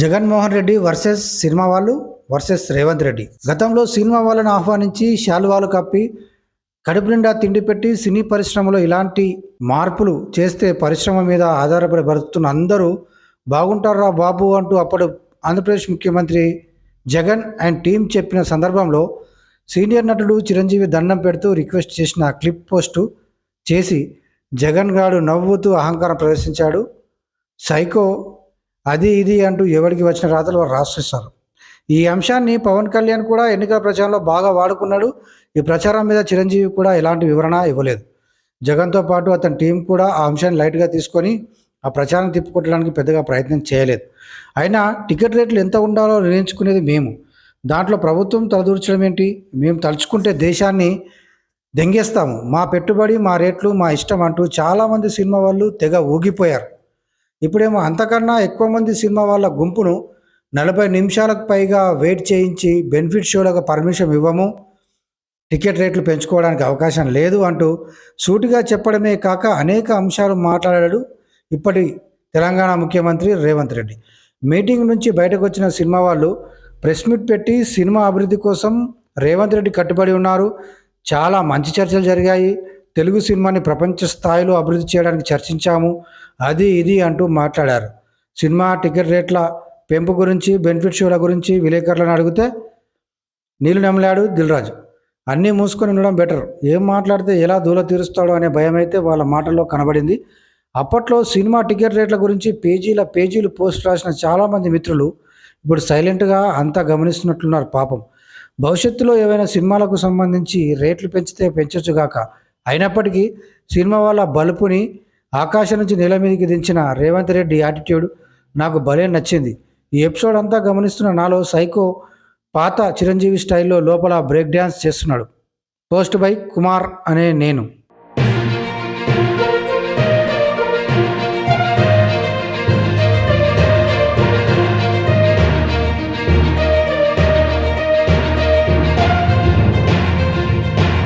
Jaganmohan Reddy versus cinema వాళ్ళు versus Revanth Reddy. గతంలో సినిమా వాళ్ళని ఆహ్వానించి శాలువాలు కప్పి కడుపు నిండా తిండి పెట్టి సినీ పరిశ్రమలో ఇలాంటి మార్పులు చేస్తే పరిశ్రమ మీద ఆధారపడి బ్రతుకుతున్న అందరూ బాగుంటారా బాబు అంటూ అప్పుడు ఆంధ్రప్రదేశ్ ముఖ్యమంత్రి జగన్ అండ్ టీం చెప్పిన సందర్భంలో సీనియర్ నటుడు చిరంజీవి దండం పెడుతూ రిక్వెస్ట్ చేసిన క్లిప్ పోస్టు చేసి జగన్ గాడు నవ్వుతూ అహంకారం ప్రదర్శించాడు. సైకో అది ఇది అంటూ ఎవరికి వచ్చిన రాతలు వారు రాసేస్తారు ఈ అంశాన్ని పవన్ కళ్యాణ్ కూడా ఎన్నికల ప్రచారంలో బాగా వాడుకున్నాడు. ఈ ప్రచారం మీద చిరంజీవి కూడా ఎలాంటి వివరణ ఇవ్వలేదు. జగన్తో పాటు అతని టీం కూడా ఆ అంశాన్ని లైట్గా తీసుకొని ఆ ప్రచారం తిప్పుకొట్టడానికి పెద్దగా ప్రయత్నం చేయలేదు. అయినా టికెట్ రేట్లు ఎంత ఉండాలో నిర్ణయించుకునేది మేము. దాంట్లో ప్రభుత్వం తలదూర్చడం ఏంటి? మేము తలుచుకుంటే దేశాన్ని దెంగేస్తాము. మా పెట్టుబడి మా రేట్లు మా ఇష్టం అంటూ చాలామంది సినిమా వాళ్ళు తెగ ఊగిపోయారు. ఇప్పుడేమో అంతకన్నా ఎక్కువ మంది సినిమా వాళ్ళ గుంపును నలభై నిమిషాలకు పైగా వెయిట్ చేయించి బెనిఫిట్ షోలకు పర్మిషన్ ఇవ్వము టికెట్ రేట్లు పెంచుకోవడానికి అవకాశం లేదు అంటూ సూటిగా చెప్పడమే కాక అనేక అంశాలు మాట్లాడాడు ఇప్పటి తెలంగాణ ముఖ్యమంత్రి రేవంత్ రెడ్డి. మీటింగ్ నుంచి బయటకు వచ్చిన సినిమా వాళ్ళు ప్రెస్ మీట్ పెట్టి సినిమా అభివృద్ధి కోసం రేవంత్ రెడ్డి కట్టుబడి ఉన్నారు. చాలా మంచి చర్చలు జరిగాయి. తెలుగు సినిమాని ప్రపంచ స్థాయిలో అభివృద్ధి చేయడానికి చర్చించాము. అది ఇది అంటూ మాట్లాడారు. సినిమా టికెట్ రేట్ల పెంపు గురించి బెనిఫిట్ షోల గురించి విలేకరులను అడిగితే నీళ్ళు నమ్మలాడు దిల్రాజు. అన్నీ మూసుకొని ఉండడం బెటర్. ఏం మాట్లాడితే ఎలా దూల తీరుస్తాడో అనే భయం అయితే వాళ్ళ మాటల్లో కనబడింది. అప్పట్లో సినిమా టికెట్ రేట్ల గురించి పేజీల పేజీలు పోస్ట్ రాసిన చాలామంది మిత్రులు ఇప్పుడు సైలెంట్గా అంతా గమనిస్తున్నట్లున్నారు పాపం. భవిష్యత్తులో ఏవైనా సినిమాలకు సంబంధించి రేట్లు పెంచితే పెంచొచ్చుగాక అయినప్పటికీ సినిమా వాళ్ళ బలుపుని ఆకాశం నుంచి నేల మీదకి దించిన రేవంత్ రెడ్డి యాటిట్యూడ్ నాకు భలే నచ్చింది. ఈ ఎపిసోడ్ అంతా గమనిస్తున్న నాలో సైకో పాత చిరంజీవి స్టైల్లో లోపల బ్రేక్ డ్యాన్స్ చేస్తున్నాడు. పోస్ట్ బై కుమార్ అనే నేను.